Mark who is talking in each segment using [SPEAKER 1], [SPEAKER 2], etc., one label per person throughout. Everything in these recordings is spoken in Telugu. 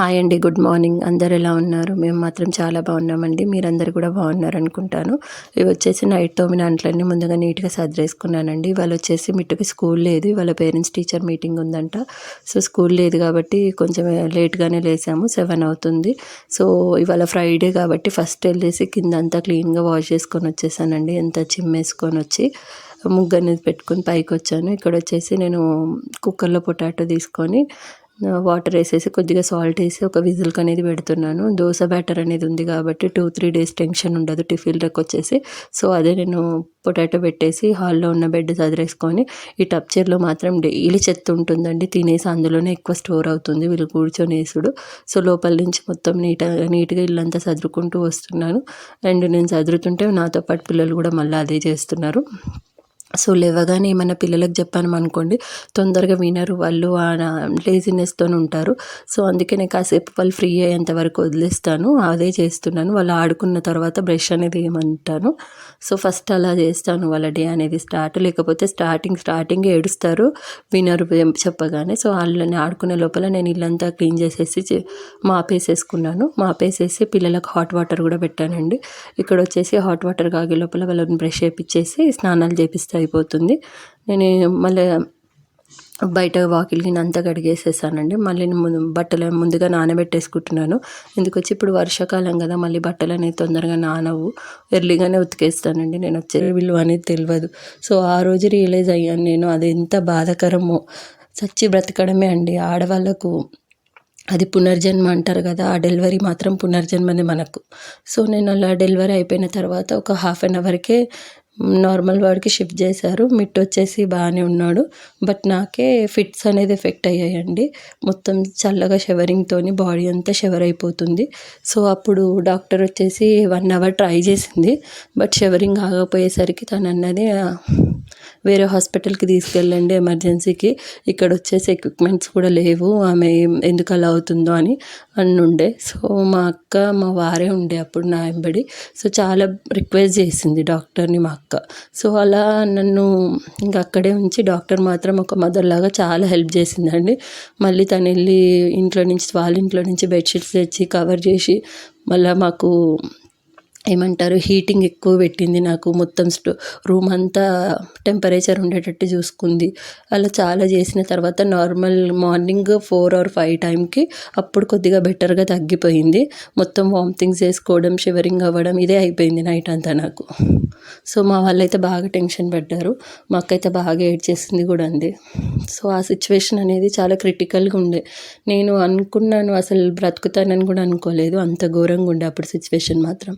[SPEAKER 1] హాయ్ అండి గుడ్ మార్నింగ్. అందరు ఎలా ఉన్నారు? మేము మాత్రం చాలా బాగున్నామండి. మీరందరూ కూడా బాగున్నారు అనుకుంటాను ఇవి వచ్చేసి నైట్ తోమిన అంట్లన్నీ ముందుగా నీట్గా సర్దేసుకున్నానండి. ఇవాళ వచ్చేసి మిట్టుకి స్కూల్ లేదు. ఇవాళ పేరెంట్స్ టీచర్ మీటింగ్ ఉందంట. సో స్కూల్ లేదు కాబట్టి కొంచెం లేట్గానే లేసాము. సెవెన్ అవుతుంది. సో ఇవాళ ఫ్రైడే కాబట్టి ఫస్ట్ వెళ్ళేసి కింద అంతా క్లీన్గా వాష్ చేసుకొని వచ్చేసానండి. ఎంత చిమ్మేసుకొని వచ్చి ముగ్గు అనేది పెట్టుకొని పైకి వచ్చాను ఇక్కడ వచ్చేసి నేను కుక్కర్లో పొటాటో తీసుకొని వాటర్ వేసేసి కొద్దిగా సాల్ట్ వేసి ఒక విజిల్కి అనేది పెడుతున్నాను. దోశ బ్యాటర్ అనేది ఉంది కాబట్టి టూ త్రీ డేస్ టెన్షన్ ఉండదు టిఫిన్లకు వచ్చేసి. సో అదే నేను పొటాటో పెట్టేసి హాల్లో ఉన్న బెడ్ చదిరేసుకొని ఈ టప్చర్లో మాత్రం డైలీ చెత్త ఉంటుందండి. తినేసి అందులోనే ఎక్కువ స్టోర్ అవుతుంది. వీళ్ళు కూర్చొని వేసుడు. సో లోపల నుంచి మొత్తం నీట్ నీట్గా ఇల్లంతా చదురుకుంటూ వస్తున్నాను. అండ్ నేను చదురుతుంటే నాతో పాటు పిల్లలు కూడా మళ్ళీ అదే చేస్తున్నారు. సో లేవగానే ఏమైనా పిల్లలకు చెప్పాను అనుకోండి తొందరగా వినరు వాళ్ళు లేజినెస్తో ఉంటారు. సో అందుకే నేను కాసేపు వాళ్ళు ఫ్రీ అయ్యేంత వరకు వదిలేస్తాను. అదే చేస్తున్నాను. వాళ్ళు ఆడుకున్న తర్వాత బ్రష్ అనేది ఏమంటాను. సో ఫస్ట్ అలా చేస్తాను వాళ్ళ డే అనేది స్టార్ట్. లేకపోతే స్టార్టింగ్ స్టార్టింగ్ ఏడుస్తారు వినరు చెప్పగానే. సో వాళ్ళని ఆడుకునే లోపల నేను ఇల్లంతా క్లీన్ చేసేసి మాపేసేసుకున్నాను. మాపేసేసి పిల్లలకు హాట్ వాటర్ కూడా పెట్టానండి. ఇక్కడ వచ్చేసి హాట్ వాటర్ కాగే లోపల వాళ్ళని బ్రష్ చేపించేసి స్నానాలు చేపిస్తారు. అయిపోతుంది. నేను మళ్ళీ బయట వాకిలికి అంతా కడిగేసేసానండి. మళ్ళీ ముందు బట్టలు ముందుగా నానబెట్టేసుకుంటున్నాను. ఎందుకొచ్చి ఇప్పుడు వర్షాకాలం కదా మళ్ళీ బట్టలు అనేది తొందరగా నానవు. ఎర్లీగానే ఉతికేస్తానండి. నేను వచ్చే విలువ అనేది తెలియదు సో ఆ రోజు రియలైజ్ అయ్యాను నేను. అది ఎంత బాధాకరమో. చచ్చి బ్రతకడమే అండి. ఆడవాళ్ళకు అది పునర్జన్మ అంటారు కదా ఆ డెలివరీ మాత్రం పునర్జన్మనే మనకు. సో నేను అలా డెలివరీ అయిపోయిన తర్వాత ఒక హాఫ్ అన్ అవర్కే నార్మల్ వాడికి షిఫ్ట్ చేశారు. మిట్ వచ్చేసి బాగానే ఉన్నాడు. బట్ నాకే ఫిట్స్ అనేది ఎఫెక్ట్ అయ్యాయండి. మొత్తం చల్లగా షవరింగ్తో బాడీ అంతా షవర్ అయిపోతుంది. సో అప్పుడు డాక్టర్ వచ్చేసి వన్ అవర్ ట్రై చేసింది. బట్ షవరింగ్ ఆగపోయేసరికి తను అన్నది వేరే హాస్పిటల్కి తీసుకెళ్ళండి ఎమర్జెన్సీకి. ఇక్కడ వచ్చేసి ఎక్విప్మెంట్స్ కూడా లేవు ఆమె ఎందుకు అలా అవుతుందో అని ఉండే సో మా అక్క మా వారే ఉండే అప్పుడు నా వెంబడి. సో చాలా రిక్వెస్ట్ చేసింది డాక్టర్ని మా అక్క. సో అలా నన్ను ఇంకా అక్కడే ఉంచి డాక్టర్ మాత్రం ఒక మదర్ లాగా చాలా హెల్ప్ చేసిందండి. మళ్ళీ తను వెళ్ళి ఇంట్లో నుంచి వాళ్ళ ఇంట్లో నుంచి బెడ్షీట్స్ తెచ్చి కవర్ చేసి మళ్ళీ మాకు ఏమంటారు హీటింగ్ ఎక్కువ పెట్టింది నాకు. మొత్తం స్టో రూమ్ అంతా టెంపరేచర్ ఉండేటట్టు చూసుకుంది. అలా చాలా చేసిన తర్వాత normal morning four or five టైంకి అప్పుడు కొద్దిగా బెటర్గా తగ్గిపోయింది. మొత్తం వామిటింగ్స్ చేసుకోవడం షివరింగ్ అవ్వడం ఇదే అయిపోయింది నైట్ అంతా నాకు. సో మా వాళ్ళైతే బాగా టెన్షన్ పడ్డారు. మాకైతే అయితే బాగా ఏడ్ చేసింది కూడా అంది సో ఆ సిచ్యువేషన్ అనేది చాలా క్రిటికల్గా ఉండే. నేను అనుకున్నాను అసలు బ్రతుకుతానని కూడా అనుకోలేదు. అంత ఘోరంగా ఉండే అప్పుడు సిచ్యువేషన్ మాత్రం.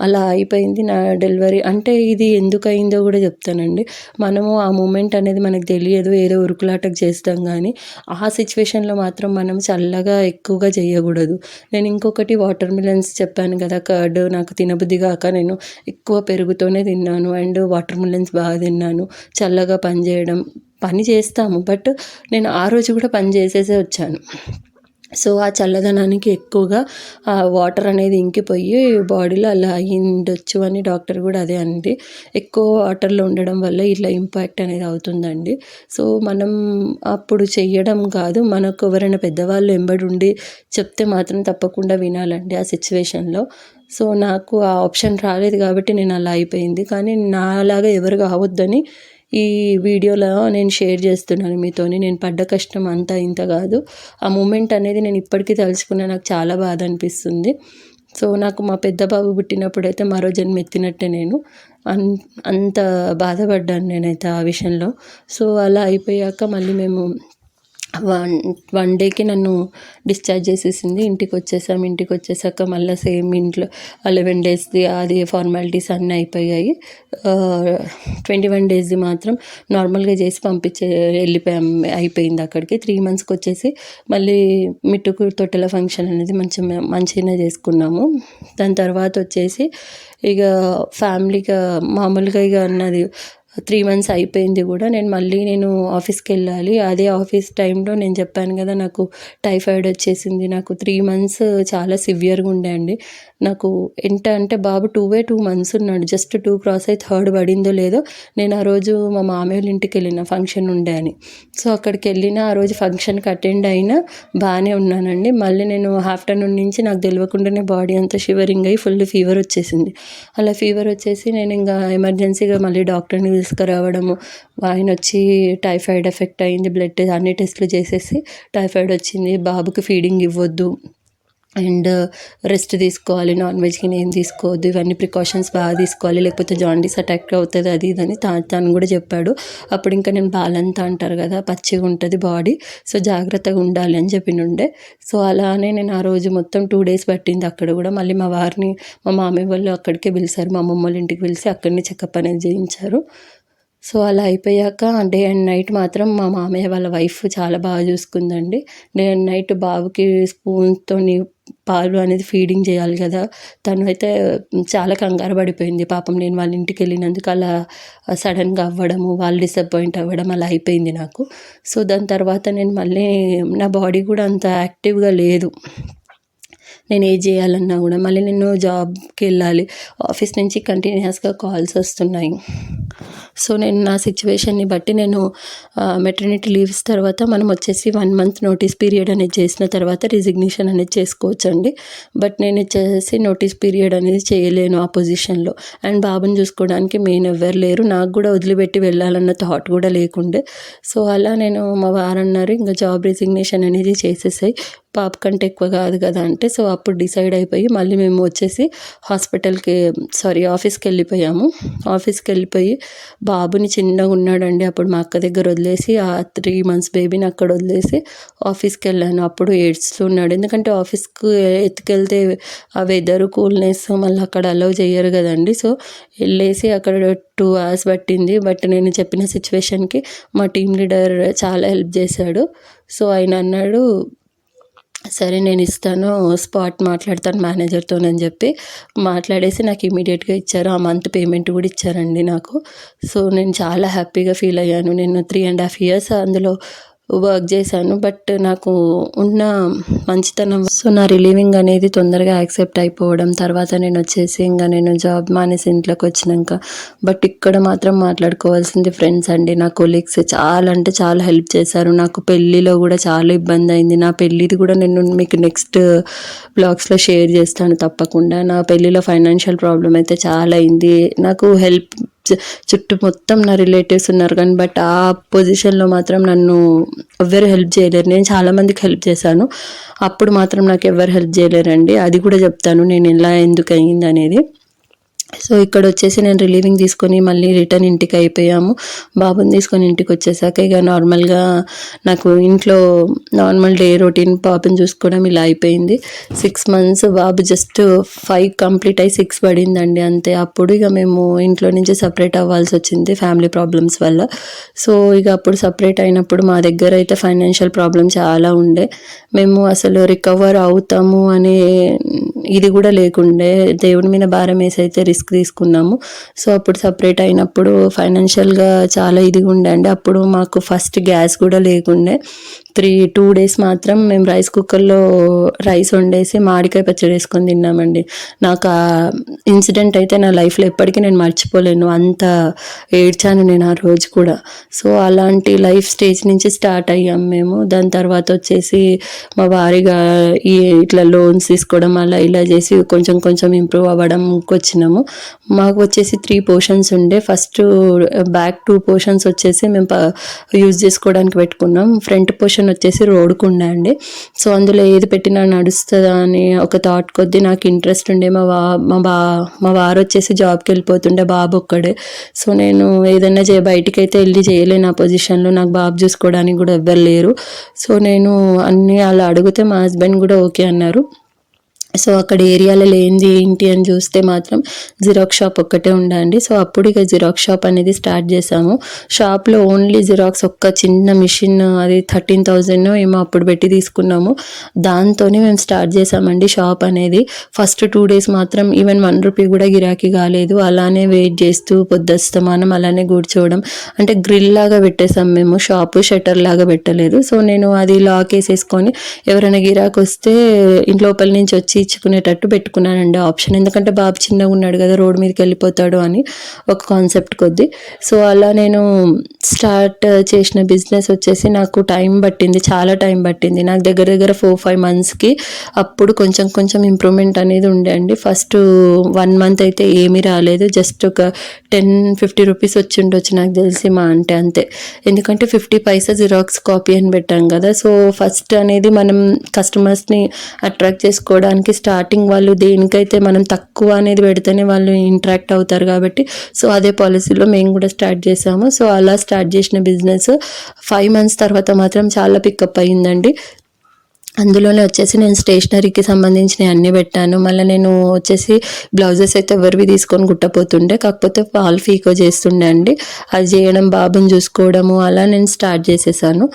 [SPEAKER 1] అలా అయిపోయింది నా డెలివరీ. అంటే ఇది ఎందుకు అయిందో కూడా చెప్తానండి. మనము ఆ మూమెంట్ అనేది మనకు తెలియదు ఏదో ఉరుకులాటకు చేస్తాం కానీ ఆ సిచ్యువేషన్లో మాత్రం మనం చల్లగా ఎక్కువగా చేయకూడదు. నేను ఇంకొకటి వాటర్ మిలన్స్ చెప్పాను కదా కర్డ్ నాకు తినబుద్ధి కాక నేను ఎక్కువ పెరుగుతోనే తిన్నాను అండ్ వాటర్ మిలన్స్ బాగా తిన్నాను. చల్లగా పని చేయడం పని చేస్తాము బట్ నేను ఆ రోజు కూడా పని చేసేసే వచ్చాను. సో ఆ చల్లదనానికి ఎక్కువగా ఆ వాటర్ అనేది ఇంకిపోయి బాడీలో అలా అయ్యిండొచ్చు అని డాక్టర్ కూడా అదే అంది. ఎక్కువ వాటర్లో ఉండడం వల్ల ఇట్లా ఇంపాక్ట్ అనేది అవుతుందండి. సో మనం అప్పుడు చెయ్యడం కాదు మనకు ఎవరైనా పెద్దవాళ్ళు ఎంబడి ఉండి చెప్తే మాత్రం తప్పకుండా వినాలండి ఆ సిచ్యువేషన్లో. సో నాకు ఆ ఆప్షన్ రాలేదు కాబట్టి నేను అలా అయిపోయింది. కానీ నాలాగా ఎవరు కావద్దని ఈ వీడియోలో నేను షేర్ చేస్తున్నాను మీతోని. నేను పడ్డ కష్టం అంతా ఇంత కాదు. ఆ మూమెంట్ అనేది నేను ఇప్పటికీ తలుచుకున్నా నాకు చాలా బాధ అనిపిస్తుంది. సో నాకు మా పెద్ద బాబు పుట్టినప్పుడైతే మరో జన్మ ఎత్తినట్టే నేను. అన్ అంత బాధపడ్డాను నేనైతే ఆ విషయంలో. సో అలా అయిపోయాక మళ్ళీ మేము వన్ వన్ డేకి నన్ను డిశ్చార్జ్ చేసేసింది. ఇంటికి వచ్చేసాం ఇంటికి వచ్చేసాక మళ్ళీ సేమ్ ఇంట్లో లెవెన్ డేస్ది అది ఫార్మాలిటీస్ అన్నీ అయిపోయాయి. ట్వంటీ వన్ డేస్ది మాత్రం నార్మల్గా చేసి పంపించే వెళ్ళిపోయాం అయిపోయింది అక్కడికి. త్రీ మంత్స్కి వచ్చేసి మళ్ళీ మిట్టుకు తొట్టెల ఫంక్షన్ అనేది మంచి మంచిగానే చేసుకున్నాము. దాని తర్వాత వచ్చేసి ఇక ఫ్యామిలీగా మామూలుగా ఇక అన్నది త్రీ మంత్స్ అయిపోయింది కూడా. నేను మళ్ళీ నేను ఆఫీస్కి వెళ్ళాలి. అదే ఆఫీస్ టైంలో నేను చెప్పాను కదా నాకు టైఫాయిడ్ వచ్చేసింది. నాకు త్రీ మంత్స్ చాలా సివియర్గా ఉండే అండి. నాకు ఎంత అంటే బాబు టూవే టూ మంత్స్ ఉన్నాడు. జస్ట్ టూ క్రాస్ అయి థర్డ్ పడిందో లేదో నేను ఆ రోజు మా మామయ్య వాళ్ళ ఇంటికి వెళ్ళిన ఫంక్షన్ ఉండే అని. సో అక్కడికి వెళ్ళిన ఆ రోజు ఫంక్షన్కి అటెండ్ అయినా బాగానే ఉన్నానండి. మళ్ళీ నేను ఆఫ్టర్నూన్ నుంచి నాకు తెలియకుండానే బాడీ అంతా షివరింగ్ అయ్యి ఫుల్ ఫీవర్ వచ్చేసింది. అలా ఫీవర్ వచ్చేసి నేను ఇంకా ఎమర్జెన్సీగా మళ్ళీ డాక్టర్ని తీసుకురావడము. ఆయన వచ్చి టైఫాయిడ్ ఎఫెక్ట్ అయింది బ్లడ్ అన్ని టెస్టులు చేసేసి టైఫాయిడ్ వచ్చింది. బాబుకి ఫీడింగ్ ఇవ్వద్దు. అండ్ రెస్ట్ తీసుకోవాలి నాన్ వెజ్కి ఏం తీసుకోవద్దు. ఇవన్నీ ప్రికాషన్స్ బాగా తీసుకోవాలి. లేకపోతే జాండీస్ అటాక్ అవుతుంది అది ఇదని తా తను కూడా చెప్పాడు. అప్పుడు ఇంకా నేను బాలంతా అంటారు కదా పచ్చిగా ఉంటుంది బాడీ. సో జాగ్రత్తగా ఉండాలి అని చెప్పినుండే. సో అలానే నేను ఆ రోజు మొత్తం టూ డేస్ పట్టింది అక్కడ కూడా. మళ్ళీ మా వారిని మా మామయ్య వాళ్ళు అక్కడికే పిలిచారు. మా అమ్మమ్మ వాళ్ళ ఇంటికి పిలిచి అక్కడనే చెకప్ అనేది చేయించారు. సో అలా అయిపోయాక డే అండ్ నైట్ మాత్రం మా మామయ్య వాళ్ళ వైఫ్ చాలా బాగా చూసుకుందండి. డే అండ్ నైట్ బాబుకి స్పూన్తోని పాలు అనేది ఫీడింగ్ చేయాలి కదా. తను అయితే చాలా కంగారు పడిపోయింది. పాపం నేను వాళ్ళ ఇంటికి వెళ్ళినందుకు అలా సడన్గా అవ్వడము వాళ్ళు డిసప్పాయింట్ అవ్వడం అలా అయిపోయింది నాకు. సో దాని తర్వాత నేను మళ్ళీ నా బాడీ కూడా అంత యాక్టివ్గా లేదు. నేను ఏది చేయాలన్నా కూడా మళ్ళీ నేను జాబ్కి వెళ్ళాలి. ఆఫీస్ నుంచి కంటిన్యూస్గా కాల్స్ వస్తున్నాయి. సో నేను నా సిచ్యువేషన్ని బట్టి నేను మెటర్నిటీ లీవ్స్ తర్వాత మనం వచ్చేసి వన్ మంత్ నోటీస్ పీరియడ్ అనేది చేసిన తర్వాత రిజిగ్నేషన్ అనేది చేసుకోవచ్చు అండి బట్ నేను వచ్చేసి నోటీస్ పీరియడ్ అనేది చేయలేను ఆ పొజిషన్లో అండ్ బాబుని చూసుకోవడానికి మెయిన్ ఎవ్వరు లేరు. నాకు కూడా వదిలిపెట్టి వెళ్ళాలన్న థాట్ కూడా లేకుండే. సో అలా నేను మా వారన్నారు ఇంకా జాబ్ రిజిగ్నేషన్ అనేది చేసేసాయి. పాప కంటే ఎక్కువ కాదు కదా అంటే సో అప్పుడు డిసైడ్ అయిపోయి మళ్ళీ మేము వచ్చేసి హాస్పిటల్కి సారీ ఆఫీస్కి వెళ్ళిపోయాము ఆఫీస్కి వెళ్ళిపోయి బాబుని చిన్నగా ఉన్నాడండి. అప్పుడు మా అక్క దగ్గర వదిలేసి ఆ త్రీ మంత్స్ బేబీని అక్కడ వదిలేసి ఆఫీస్కి వెళ్ళాను అప్పుడు ఏడ్స్తున్నాడు ఎందుకంటే ఆఫీస్కి ఎత్తుకెళ్తే ఆ వెదర్ కూల్నెస్ మళ్ళీ అక్కడ అలౌ చేయరు కదండి. సో వెళ్ళేసి అక్కడ టూ అవర్స్ పట్టింది. బట్ నేను చెప్పిన సిచ్యువేషన్కి మా టీం లీడర్ చాలా హెల్ప్ చేశాడు. సో ఆయన అన్నాడు సరే నేను ఇస్తాను స్పాట్ మాట్లాడతాను మేనేజర్తో అని చెప్పి మాట్లాడేసి నాకు ఇమీడియట్గా ఇచ్చారు. ఆ మంత్ పేమెంట్ కూడా ఇచ్చారండి నాకు. సో నేను చాలా హ్యాపీగా ఫీల్ అయ్యాను. నేను త్రీ అండ్ హాఫ్ ఇయర్స్ అందులో వర్క్ చేశాను బట్ నాకు ఉన్న మంచితనం సో నా రిలీవింగ్ అనేది తొందరగా యాక్సెప్ట్ అయిపోవడం తర్వాత నేను వచ్చేసి ఇంకా నేను జాబ్ మానేసి ఇంట్లోకి వచ్చినాక బట్ ఇక్కడ మాత్రం మాట్లాడుకోవాల్సింది ఫ్రెండ్స్ అండి నా కొలీగ్స్ చాలా అంటే చాలా హెల్ప్ చేశారు. నాకు పెళ్ళిలో కూడా చాలా ఇబ్బంది అయింది. నా పెళ్ళిది కూడా నేను మీకు నెక్స్ట్ బ్లాగ్స్లో షేర్ చేస్తాను తప్పకుండా. నా పెళ్ళిలో ఫైనాన్షియల్ ప్రాబ్లం అయితే చాలా అయింది. నాకు హెల్ప్ చుట్టూ మొత్తం నా రిలేటివ్స్ ఉన్నారు కానీ బట్ ఆ పొజిషన్లో మాత్రం నన్ను ఎవ్వరు హెల్ప్ చేయలేరు. నేను చాలామందికి హెల్ప్ చేశాను. అప్పుడు మాత్రం నాకు ఎవరు హెల్ప్ చేయలేరండి. అది కూడా చెప్తాను. నేను ఎలా ఎందుకు అయ్యింది అనేది సో ఇక్కడ వచ్చేసి నేను రిలీవింగ్ తీసుకొని మళ్ళీ రిటర్న్ ఇంటికి అయిపోయాము. బాబుని తీసుకొని ఇంటికి వచ్చేసాక ఇక నార్మల్గా నాకు ఇంట్లో నార్మల్ డే రొటీన్ పాపని చూసుకోవడం ఇలా అయిపోయింది. సిక్స్ మంత్స్ బాబు జస్ట్ ఫైవ్ కంప్లీట్ అయ్యి సిక్స్ పడిందండి అంతే. అప్పుడు ఇక మేము ఇంట్లో నుంచి సపరేట్ అవ్వాల్సి వచ్చింది ఫ్యామిలీ ప్రాబ్లమ్స్ వల్ల. సో ఇక అప్పుడు సపరేట్ అయినప్పుడు మా దగ్గర అయితే ఫైనాన్షియల్ ప్రాబ్లం చాలా ఉండే. మేము అసలు రికవర్ అవుతాము అనే ఇది కూడా లేకుండే. దేవుడి మీద భారం వేసి అయితే రిస్క్ తీసుకున్నాము. సో అప్పుడు సపరేట్ అయినప్పుడు ఫైనాన్షియల్గా చాలా ఇదిగా ఉండే అండి. అప్పుడు మాకు ఫస్ట్ గ్యాస్ కూడా లేకుండే. త్రీ టూ డేస్ మాత్రం మేము రైస్ కుక్కర్లో రైస్ వండేసి మామిడికాయ పచ్చడి వేసుకొని తిన్నామండి. నాకు ఆ ఇన్సిడెంట్ అయితే నా లైఫ్లో ఎప్పటికీ నేను మర్చిపోలేను. అంత ఏడ్చాను నేను ఆ రోజు కూడా. సో అలాంటి లైఫ్ స్టేజ్ నుంచి స్టార్ట్ అయ్యాం మేము. దాని తర్వాత వచ్చేసి మా వారిగా ఈ ఇట్లా లోన్స్ తీసుకోవడం అలా ఇలా చేసి కొంచెం కొంచెం ఇంప్రూవ్ అవ్వడంకి వచ్చినాము. మాకు వచ్చేసి త్రీ పోర్షన్స్ ఉండే. ఫస్ట్ బ్యాక్ టూ పోర్షన్స్ వచ్చేసి మేము యూజ్ చేసుకోవడానికి పెట్టుకున్నాం. ఫ్రంట్ పోర్షన్ వచ్చేసి రోడ్కు ఉండే అండి. సో అందులో ఏది పెట్టినా నడుస్తుందా అని ఒక థాట్ కొద్దీ నాకు ఇంట్రెస్ట్ ఉండే మా వా మా బా మా వారు వచ్చేసి జాబ్కి వెళ్ళిపోతుండే బాబు ఒక్కడే. సో నేను ఏదైనా చే బయటికి అయితే వెళ్ళి చేయలేను ఆ పొజిషన్లో నాకు బాబు చూసుకోవడానికి కూడా ఎవ్వరు లేరు. సో నేను అన్నీ అలా అడిగితే మా హస్బెండ్ కూడా ఓకే అన్నారు. సో అక్కడ ఏరియాలో లేనిది ఏంటి అని చూస్తే మాత్రం జిరాక్స్ షాప్ ఒక్కటే ఉండండి సో అప్పుడు ఇక జిరాక్స్ షాప్ అనేది స్టార్ట్ చేసాము షాప్లో ఓన్లీ జిరాక్స్ ఒక్క చిన్న మిషన్ అది థర్టీన్ థౌజండ్ ఏమో అప్పుడు పెట్టి తీసుకున్నాము. దాంతోనే మేము స్టార్ట్ చేసామండి షాప్ అనేది. ఫస్ట్ టూ డేస్ మాత్రం ఈవెన్ వన్ రూపీ కూడా గిరాకీ కాలేదు. అలానే వెయిట్ చేస్తూ పొద్దుస్తమానం అలానే కూర్చోవడం. అంటే గ్రిల్ లాగా పెట్టేసాం మేము. షాపు షట్టర్ లాగా పెట్టలేదు. సో నేను అది లాక్ వేసేసుకొని ఎవరైనా గిరాకీ వస్తే ఇంట్లోపల నుంచి వచ్చి ఇచ్చుకునేటట్టు పెట్టుకున్నానండి ఆప్షన్. ఎందుకంటే బాబు చిన్నగా ఉన్నాడు కదా రోడ్ మీదకి వెళ్ళిపోతాడు అని ఒక కాన్సెప్ట్ కొద్ది. సో అలా నేను స్టార్ట్ చేసిన బిజినెస్ వచ్చేసి నాకు టైం పట్టింది చాలా టైం పట్టింది. నాకు దగ్గర దగ్గర ఫోర్ ఫైవ్ మంత్స్కి అప్పుడు కొంచెం కొంచెం ఇంప్రూవ్మెంట్ అనేది ఉండే అండి. ఫస్ట్ వన్ మంత్ అయితే ఏమీ రాలేదు జస్ట్ ఒక టెన్ ఫిఫ్టీ రూపీస్ వచ్చి ఉండొచ్చు నాకు తెలిసి మా అంటే అంతే. ఎందుకంటే ఫిఫ్టీ పైసా జిరాక్స్ కాపీ అని పెట్టాం కదా సో ఫస్ట్ అనేది మనం కస్టమర్స్ని అట్రాక్ట్ చేసుకోవడానికి స్టార్టింగ్ వాళ్ళు దేనికైతే మనం తక్కువ అనేది పెడితేనే వాళ్ళు ఇంటరాక్ట్ అవుతారు కాబట్టి సో అదే పాలసీలో మేము కూడా స్టార్ట్ చేసాము. సో అలా స్టార్ట్ చేసిన బిజినెస్ ఫైవ్ మంత్స్ తర్వాత మాత్రం చాలా పికప్ అయ్యిందండి. అందులోనే వచ్చేసి నేను స్టేషనరీకి సంబంధించినవి అన్ని పెట్టాను. మళ్ళీ నేను వచ్చేసి బ్లౌజెస్ అయితే ఎవరివి తీసుకొని కుట్టపోతుండే కాకపోతే ఫాల్ ఫీకో చేస్తుండే అండి. అది చేయడం బాబుని చూసుకోవడము అలా నేను స్టార్ట్ చేసేసాను.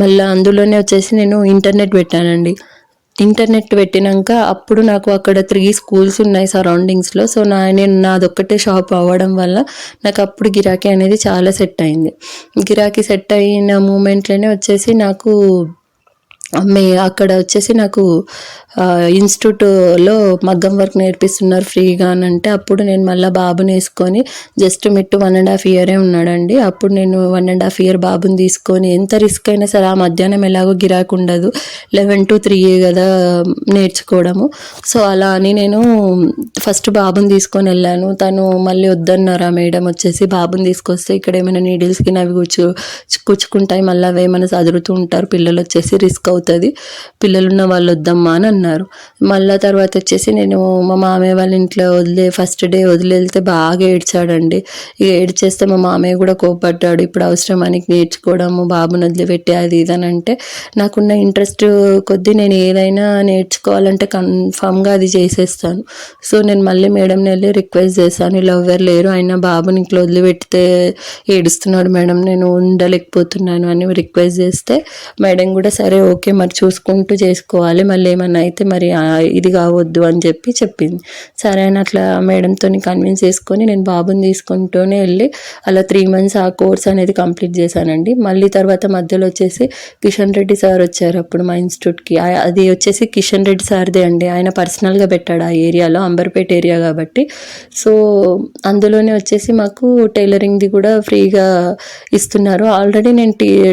[SPEAKER 1] మళ్ళీ అందులోనే వచ్చేసి నేను ఇంటర్నెట్ పెట్టానండి. ఇంటర్నెట్ పెట్టినాక అప్పుడు నాకు అక్కడ త్రీ స్కూల్స్ ఉన్నాయి సరౌండింగ్స్లో సో నా నేను నాదొక్కటే షాప్ అవ్వడం వల్ల నాకు అప్పుడు గిరాకీ అనేది చాలా సెట్ అయింది. గిరాకీ సెట్ అయిన మూమెంట్లోనే వచ్చేసి నాకు మే అక్కడ వచ్చేసి నాకు ఇన్స్టిట్యూట్లో మగ్గం వర్క్ నేర్పిస్తున్నారు ఫ్రీగా అని అంటే అప్పుడు నేను మళ్ళీ బాబుని వేసుకొని just Mittu one and half ఇయరే ఉన్నాడండి. అప్పుడు నేను వన్ అండ్ హాఫ్ ఇయర్ బాబుని తీసుకొని ఎంత రిస్క్ అయినా సరే ఆ మధ్యాహ్నం ఎలాగో గిరాకు ఉండదు. లెవెన్ టు త్రీ కదా నేర్చుకోవడము. సో అలా అని నేను ఫస్ట్ బాబుని తీసుకొని వెళ్ళాను. తను మళ్ళీ వద్దన్నారు ఆ మేడం? వచ్చేసి బాబుని తీసుకొస్తే ఇక్కడ ఏమైనా నీడిల్స్కి అవి కూర్చు కూర్చుకుంటాయి. మళ్ళీ అవి ఏమైనా చదువుతూ ఉంటారు. పిల్లలు వచ్చేసి రిస్క్ అవుతుంది. పిల్లలు ఉన్న వాళ్ళు వద్దమ్మా అని అన్నారు. మళ్ళీ తర్వాత వచ్చేసి నేను మా మామయ్య వాళ్ళ ఇంట్లో వదిలే ఫస్ట్ డే వదిలి వెళ్తే బాగా ఏడ్చాడండి. ఇక ఏడ్చేస్తే మా మామయ్య కూడా కోపడ్డాడు ఇప్పుడు అవసరం అని నేర్చుకోవడము బాబుని వదిలిపెట్టి అది ఇది అని అంటే నాకున్న ఇంట్రెస్ట్ కొద్దీ నేను ఏదైనా నేర్చుకోవాలంటే కన్ఫామ్గా అది చేసేస్తాను. సో నేను మళ్ళీ మేడంని వెళ్ళి రిక్వెస్ట్ చేశాను. ఇలా ఎవరు లేరు అయినా బాబుని ఇంట్లో వదిలిపెడితే ఏడుస్తున్నాడు మేడం. నేను ఉండలేకపోతున్నాను అని రిక్వెస్ట్ చేస్తే మేడం కూడా సరే ఓకే మరి చూసుకుంటూ చేసుకోవాలి. మళ్ళీ ఏమన్నా అయితే మరి ఇది కావద్దు అని చెప్పి చెప్పింది. సరే అని అట్లా మేడంతో కన్విన్స్ చేసుకొని నేను బాబుని తీసుకుంటూనే వెళ్ళి అలా త్రీ మంత్స్ ఆ కోర్స్ అనేది కంప్లీట్ చేశానండి. మళ్ళీ తర్వాత మధ్యలో వచ్చేసి కిషన్ రెడ్డి సార్ వచ్చారు అప్పుడు మా ఇన్స్టిట్యూట్కి అది వచ్చేసి కిషన్ రెడ్డి సార్దే అండి. ఆయన పర్సనల్గా పెట్టాడు ఆ ఏరియాలో అంబర్పేట ఏరియా కాబట్టి. సో అందులోనే వచ్చేసి మాకు టైలరింగ్ది కూడా ఫ్రీగా ఇస్తున్నారు. ఆల్రెడీ నేను టీ